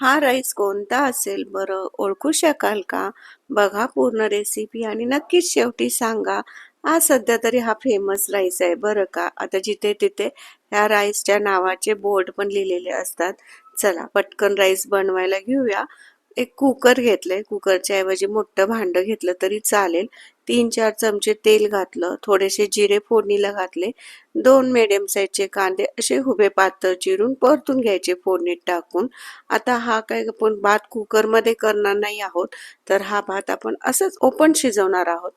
हा राईस कोणता असेल बरं ओळखू शकाल का? बघा पूर्ण रेसिपी आणि नक्कीच शेवटी सांगा. हा सध्या तरी हा फेमस राईस आहे बरं का? आता जिथे तिथे ह्या राईसच्या नावाचे बोर्ड पण लिहिलेले असतात. चला पटकन राईस बनवायला घेऊया. एक कुकर घेतलंय. कुकरच्या ऐवजी मोठं भांडं घेतलं तरी चालेल. तीन चार चमचे तेल घातलं थोडेसे जिरे फोडणीला घातले दोन मिडियम साईजचे कांदे असे उभे पातळ चिरून परतून घ्यायचे फोडणीत टाकून. आता हा काय आपण भात कुकरमध्ये करणार नाही आहोत तर हा भात आपण असंच ओपन शिजवणार आहोत.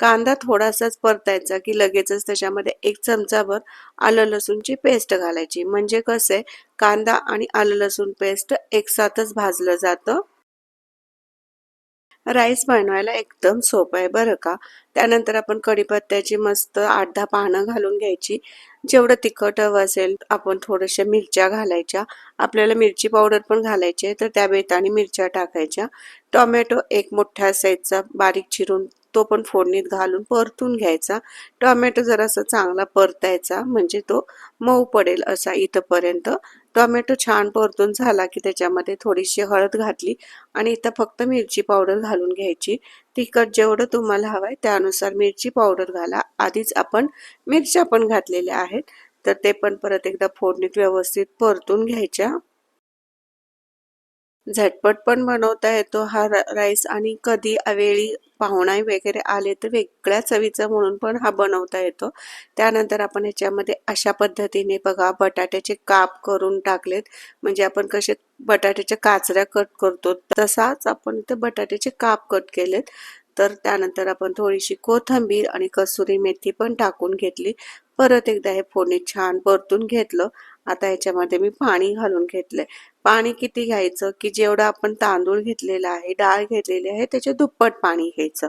कांदा थोडासाच परतायचा की लगेचच त्याच्यामध्ये एक चमचाभर आलं लसूणची पेस्ट घालायची. म्हणजे कसं आहे कांदा आणि आलं लसूण पेस्ट एकसाथच भाजलं जातं. राईस बनवायला एकदम सोपं आहे बरं का? त्यानंतर आपण कढीपत्त्याची मस्त आठ दहा पानं घालून घ्यायची. जेवढं तिखट हवं असेल आपण थोड्याशा मिरच्या घालायच्या. आपल्याला मिरची पावडर पण घालायची आहे तर त्या बेताने मिरच्या टाकायच्या. टोमॅटो एक मोठ्या साईजचा बारीक चिरून तो पण फोडणीत घालून परतून घ्यायचा. टोमॅटो जरासा चांगला परतायचा म्हणजे तो मऊ पडेल असा इथंपर्यंत. टोमॅटो छान परतून झाला की त्याच्यामध्ये थोडीशी हळद घातली आणि इथं फक्त मिरची पावडर घालून घ्यायची. तिखट जेवढं तुम्हाला हवं आहे त्यानुसार मिरची पावडर घाला. आधीच आपण मिरच्या पण घातलेल्या आहेत. तर ते पण परत एकदा फोडणीत व्यवस्थित परतून घ्यायच्या. झटपट पण बनवता येतो. हा राईस आणि कधी वेळी पाहुणा वगैरे आले तर वेगळ्या चवीचा म्हणून पण हा बनवता येतो. त्यानंतर आपण ह्याच्यामध्ये अशा पद्धतीने बघा बटाट्याचे काप करून टाकलेत. म्हणजे आपण कसे बटाट्याच्या काचऱ्या कट करतो तसाच आपण इथे बटाट्याचे काप कट केलेत. तर त्यानंतर आपण थोडीशी कोथंबीर आणि कसुरी मेथी पण टाकून घेतली. परत एकदा हे फोडणी छान परतून घेतलं. आता याच्यामध्ये मी पाणी घालून घेतलंय. पाणी किती घ्यायचं? की जेवढं आपण तांदूळ घेतलेला आहे डाळ घेतलेली आहे त्याचे दुप्पट पाणी घ्यायचं.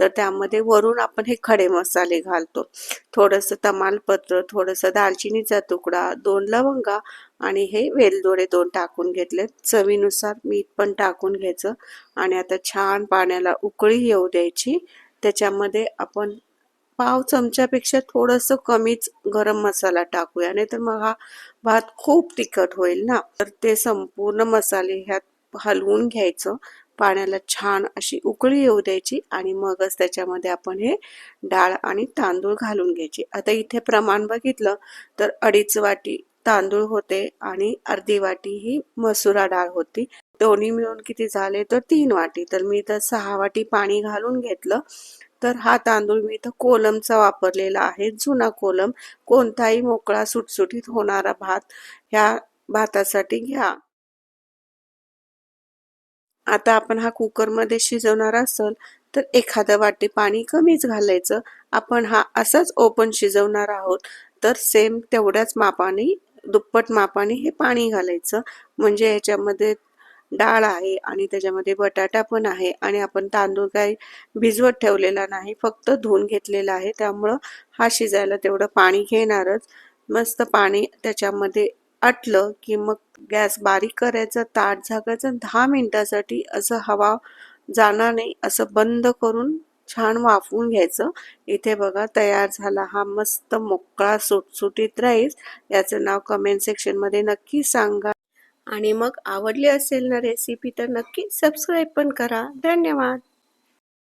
तर त्यामध्ये वरून आपण हे खडे मसाले घालतो. थोडंसं तमालपत्र थोडंसं दालचिनीचा तुकडा दोन लवंगा आणि हे वेलदोडे दोन टाकून घेतले चवीनुसार मीठ पण टाकून घ्यायचं. आणि आता छान पाण्याला उकळी येऊ द्यायची. त्याच्यामध्ये आपण पाव चमच्यापेक्षा थोडंसं कमीच गरम मसाला टाकूया नाही तर मग हा भात खूप तिखट होईल ना. तर ते संपूर्ण मसाले ह्यात हलवून घ्यायचं. पाण्याला छान अशी उकळी येऊ द्यायची आणि मगच त्याच्यामध्ये आपण हे डाळ आणि तांदूळ घालून घ्यायची. आता इथे प्रमाण बघितलं तर अडीच वाटी तांदूळ होते आणि अर्धी वाटी ही मसुरा डाळ होती. दोन्ही मिळून किती झाले? तर तीन वाटी. तर मी तर सहा वाटी पाणी घालून घेतलं. तर हा तांदूळ मी इथं कोलमचा वापरलेला आहे. जुना कोलम. कोणताही मोकळा सुटसुटीत होणारा भात ह्या भातासाठी घ्या. आता आपण हा कुकरमध्ये शिजवणार असल तर एखादं वाटी पाणी कमीच घालायचं. आपण हा असाच ओपन शिजवणार आहोत. तर सेम तेवढ्याच मापाने दुप्पट मापाने हे पाणी घालायचं. म्हणजे ह्याच्यामध्ये डाळ आहे आणि त्याच्यामध्ये बटाटा पण आहे आणि आपण तांदूळ काही भिजवत ठेवलेला नाही फक्त धुवून घेतलेला आहे. त्यामुळं हा शिजायला तेवढं पाणी घेणारच. मस्त पाणी त्याच्यामध्ये आटलं की मग गॅस बारीक करायचा ताट झाकायचं दहा मिनिटासाठी असं हवा जाणार नाही असं बंद करून छान वाफवून घ्यायचं. इथे बघा तयार झाला हा मस्त मोकळा सुटसुटीत राईस. याचं नाव कमेंट सेक्शनमध्ये नक्की सांगा. आणि मग आवडली असेल ना रेसिपी तर नक्की सबस्क्राईब पण करा. धन्यवाद.